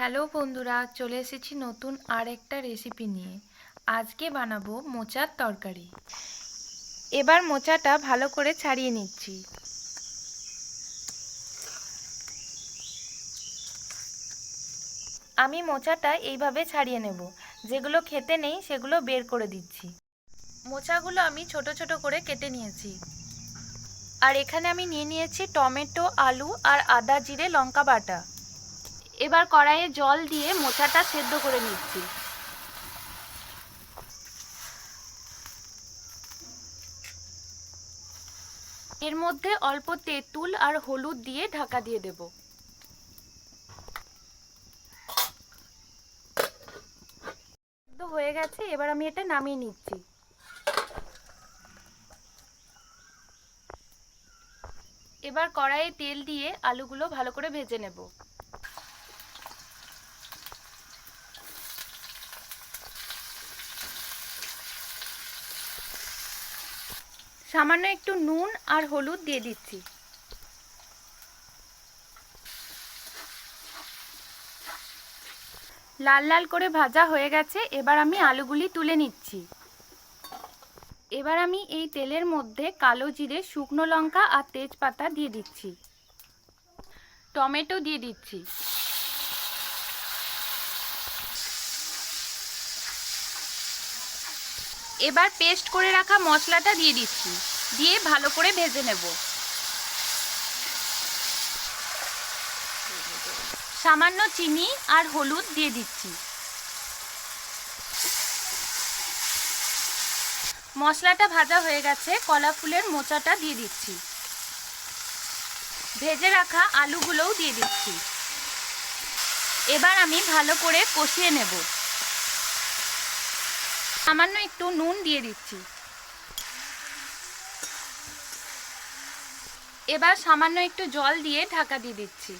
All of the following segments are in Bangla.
হ্যালো বন্ধুরা, চলে এসেছি নতুন আর একটা রেসিপি নিয়ে। আজকে বানাবো মোচার তরকারি। এবার মোচাটা ভালো করে ছাড়িয়ে নিচ্ছি। আমি মোচাটা এইভাবে ছাড়িয়ে নেব। যেগুলো খেতে নেই, সেগুলো বের করে দিচ্ছি। মোচাগুলো আমি ছোট ছোট করে কেটে নিয়েছি। আর এখানে আমি নিয়ে নিয়েছি টমেটো, আলু আর আদা, জিরে, লঙ্কা বাটা। এবার কড়াইয়ে জল দিয়ে মোচাটা সেদ্ধ করে নিচ্ছি। এর মধ্যে অল্প তেঁতুল আর হলুদ দিয়ে ঢাকা দিয়ে দেব। হয়ে গেছে, এবার আমি এটা নামিয়ে নিচ্ছি। এবার কড়াইয়ে তেল দিয়ে আলুগুলো ভালো করে ভেজে নেব। সামান্য একটু নুন আর হলুদ দিয়ে দিচ্ছি। লাল লাল করে ভাজা হয়ে গেছে, এবার আমি আলুগুলি তুলে নিচ্ছি। এবার আমি এই তেলের মধ্যে কালো জিরে, শুকনো লঙ্কা আর তেজপাতা দিয়ে দিচ্ছি। টমেটো দিয়ে দিচ্ছি। এবার পেস্ট করে রাখা মশলাটা দিয়ে দিচ্ছি। দিয়ে ভালো করে ভেজে নেব। সামান্য চিনি আর হলুদ দিয়ে দিচ্ছি। মশলাটা ভাজা হয়ে গেছে, কলা ফুলের মোচাটা দিয়ে দিচ্ছি। ভেজে রাখা আলুগুলোও দিয়ে দিচ্ছি। এবার আমি ভালো করে কষিয়ে নেব। সামান্য একটু নুন দিয়ে দিচ্ছি। এবার সামান্য একটু জল দিয়ে ঢাকা দিয়ে দিচ্ছি।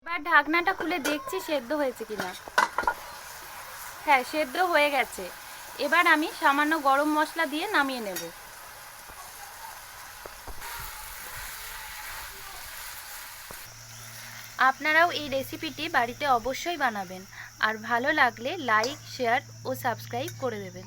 এবার ঢাকনাটা খুলে দেখছি সেদ্ধ হয়েছে কিনা। হ্যাঁ সেদ্ধ হয়ে গেছে। এবার আমি সামান্য গরম মশলা দিয়ে নামিয়ে নেব। আপনারাও এই রেসিপিটি বাড়িতে অবশ্যই বানাবেন। আর ভালো লাগলে লাইক শেয়ার ও সাবস্ক্রাইব করে দেবেন।